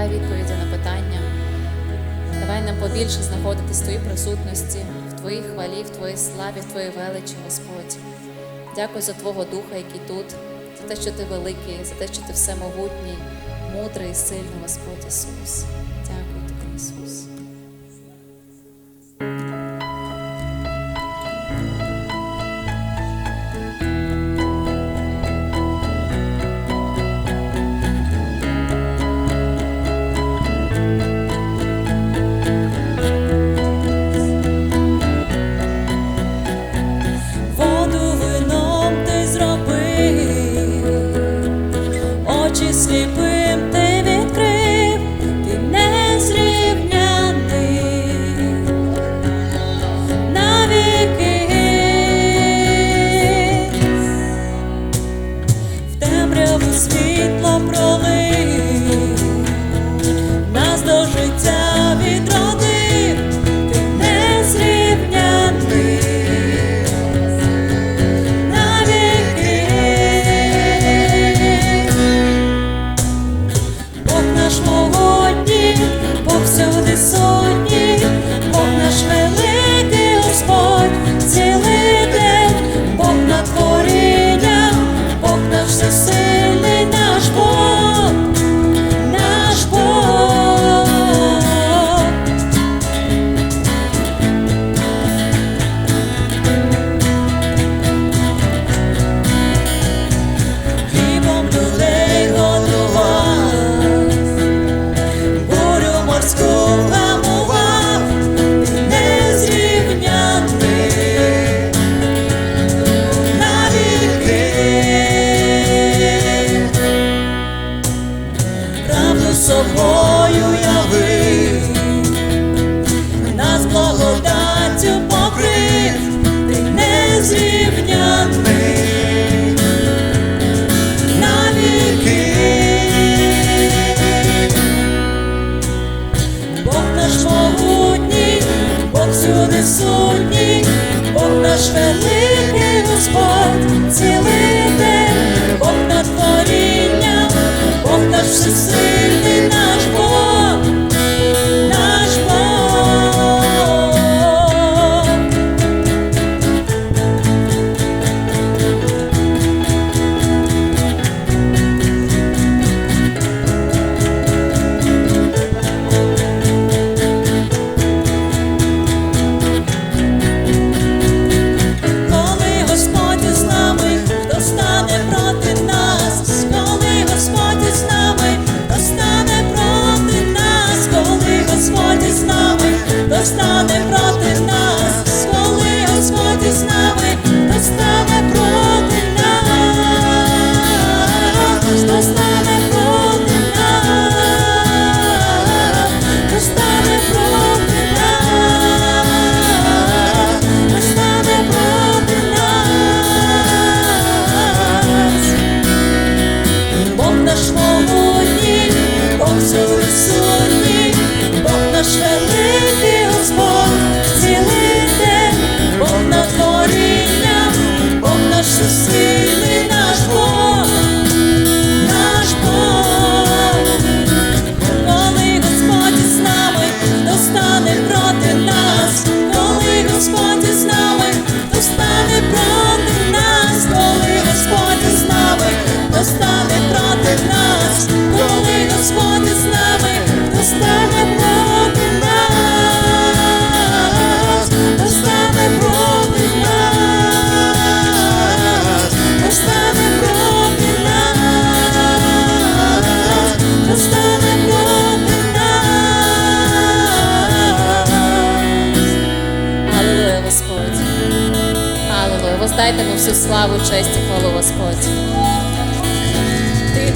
давай відповіді на питання, давай нам побільше знаходитись в твоїй присутності, в твоїй хвалі, в твоїй славі, в твоїй величі, Господь. Дякую за Твого Духа, який тут, за те, що ти великий, за те, що ти всемогутній, мудрий і сильний, Господь Ісус. Дякую тобі, Ісус.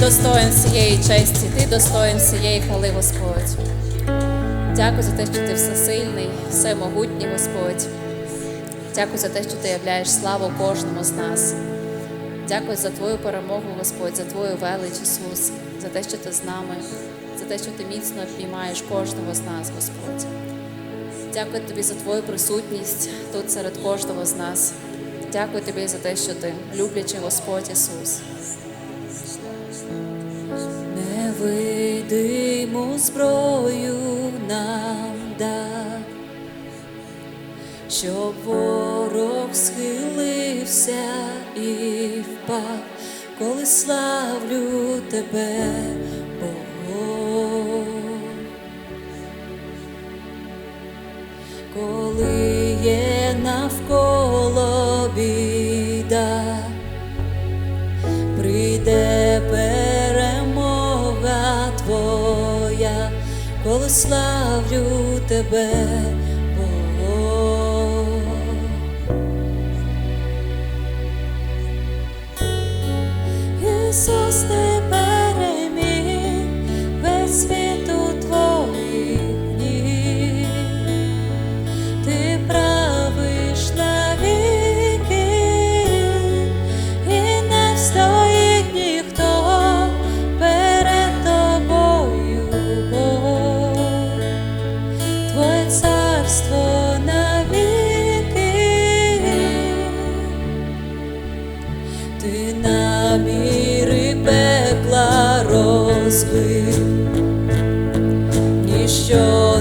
достоин цієї честі, ти достоїн цієї хвали, Господь. Дякую за те, що ти всесильний, всемогутній, Господь. Дякую за те, що ти являєш славу кожному з нас. Дякую за твою перемогу, Господь, за твою велич, Ісус, за те, що ти з нами, за те, що ти міцно обіймаєш кожного з нас, Господь. Дякую тобі за твою присутність тут серед кожного з нас. Дякую тобі за те, що ти люблячий Господь Ісус невидиму зброю нам дав, щоб ворог схилився і впав, коли славлю тебе, Богу. коли славлю тебе. ти наміри пекла розбив, ніщо.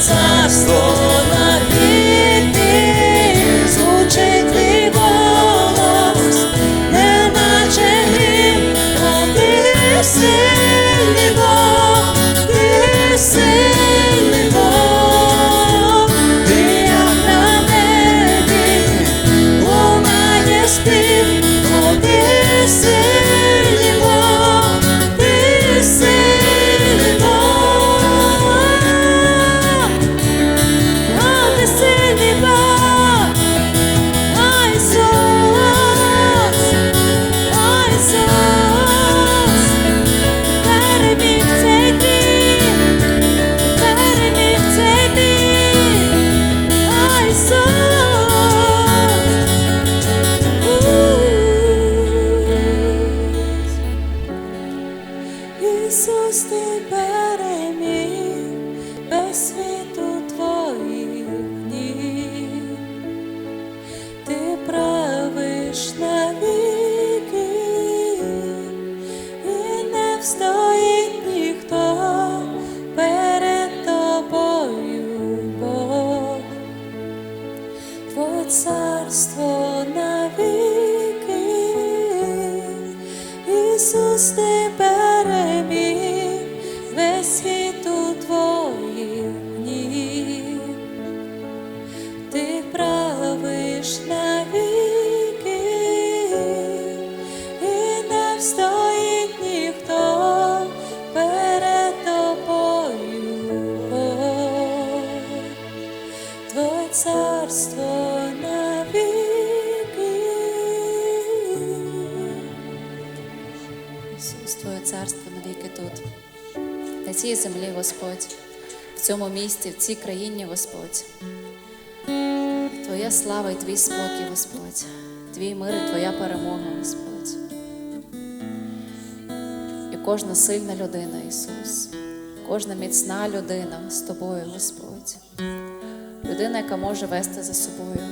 time. Землі, Господь, в цьому місті, в цій країні, Господь. Твоя слава і твій спокій, Господь, твій мир і твоя перемога, Господь. І кожна сильна людина, Ісус, кожна міцна людина з тобою, Господь. Людина, яка може вести за собою,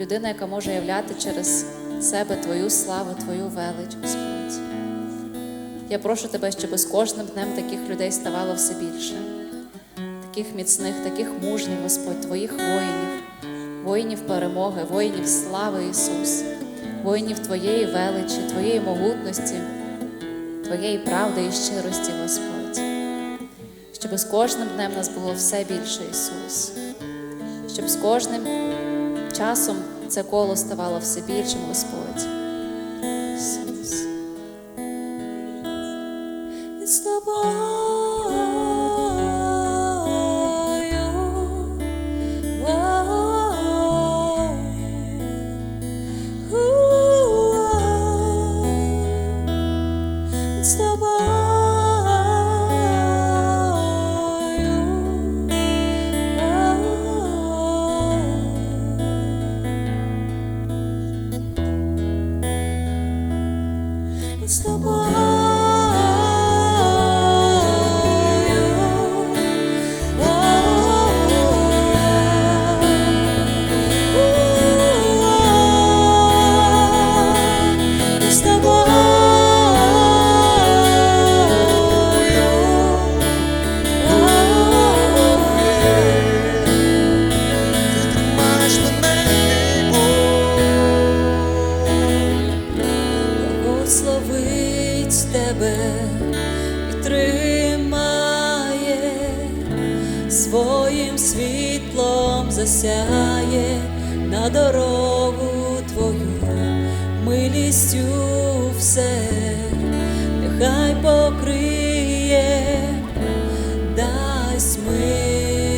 людина, яка може являти через себе Твою славу, Твою велич, Господь. Я прошу тебе, щоб з кожним днем таких людей ставало все більше, таких міцних, таких мужніх, Господь, Твоїх воїнів, воїнів перемоги, воїнів слави Ісус, воїнів Твоєї величі, Твоєї могутності, Твоєї правди і щирості, Господь. Щоб з кожним днем нас було все більше, Ісус, щоб з кожним часом це коло ставало все більшим, Господь.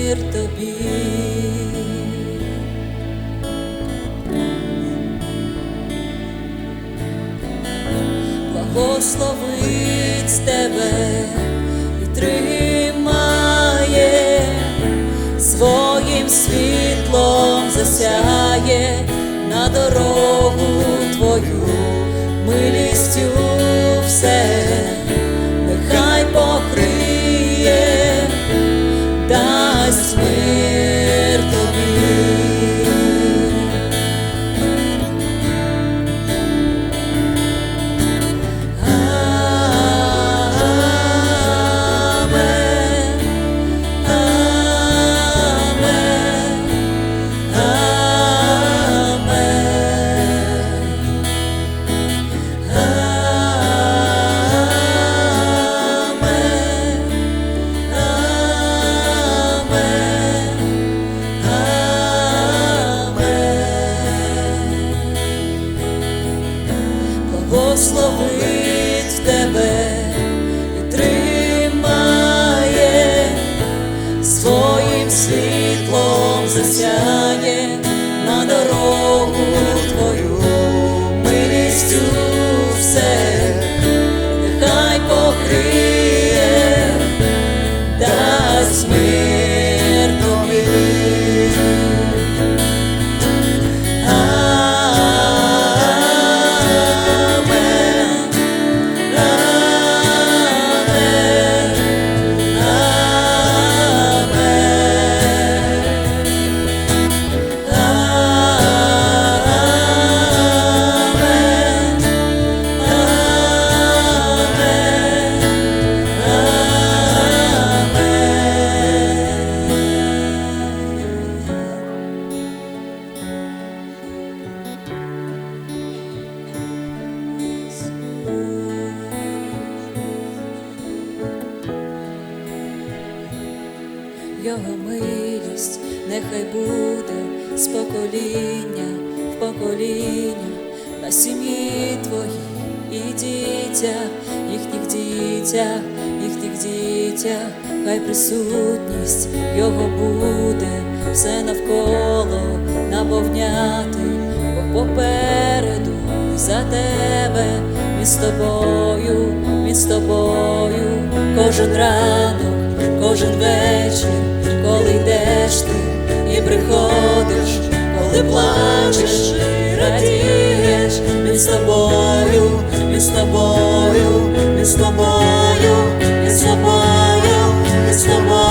Мир тобі. благословить тебе і тримає, своїм світлом засяє на дорогу твою, хай присутність його буде, все навколо наповняти, бо попереду за тебе між тобою, між тобою, кожен ранок, кожен вечір, коли йдеш ти і приходиш, коли плачеш і радієш, між тобою, між тобою, між тобою. is the one.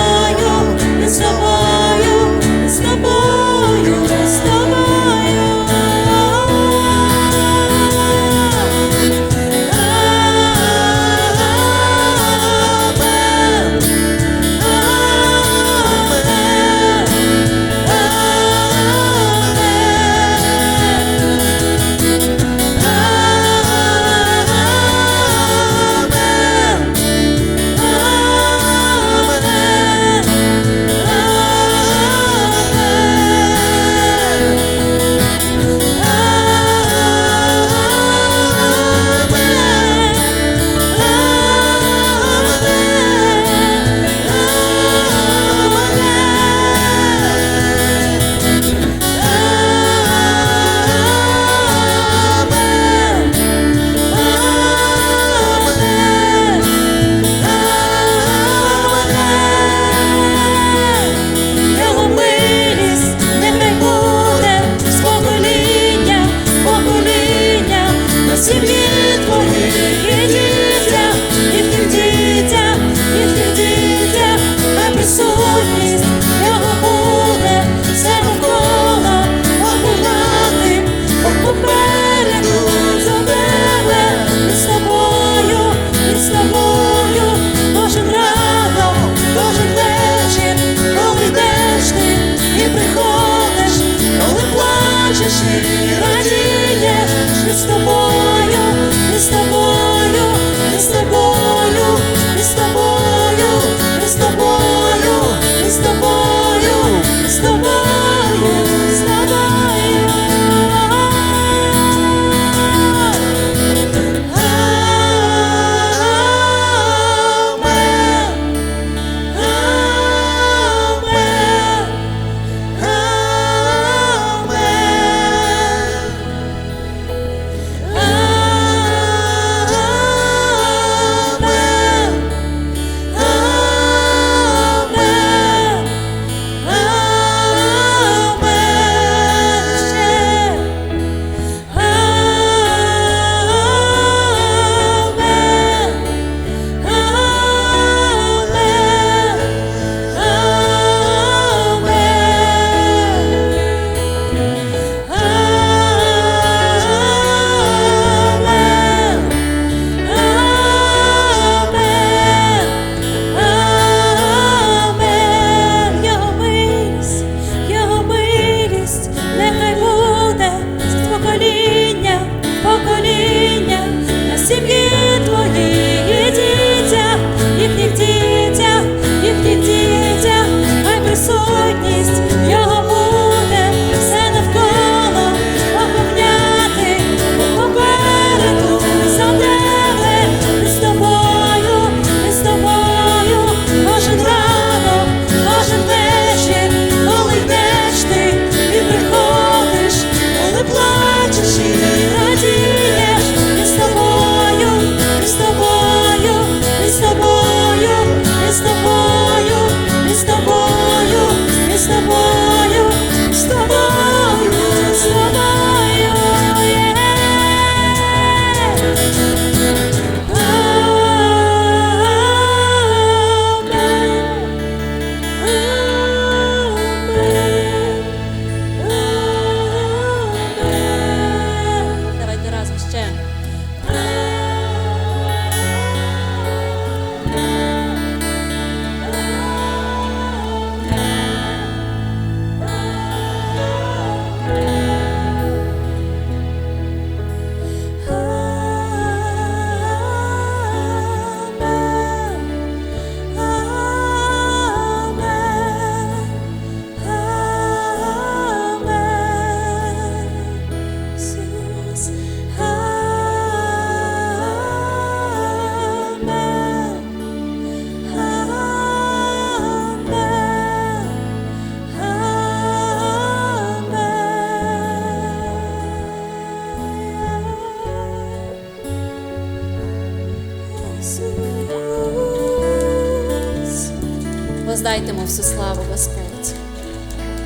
Воздайте йому всю славу, Господь.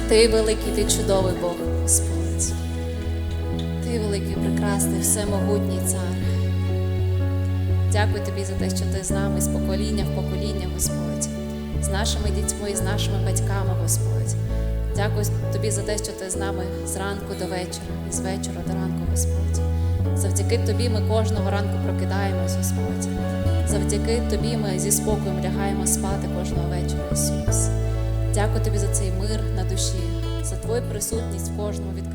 Ти великий, ти чудовий Бог, Господь. Ти великий, прекрасний, всемогутній цар. Дякую тобі за те, що ти з нами з покоління в покоління, Господь, з нашими дітьми, з нашими батьками, Господь. Дякую тобі за те, що ти з нами з ранку до вечора, і з вечора до ранку, Господь. Завдяки тобі ми кожного ранку прокидаємось, Господь. Завдяки тобі ми зі спокоєм лягаємо спати кожного вечора, Ісус. Дякую тобі за цей мир на душі, за твою присутність в кожному від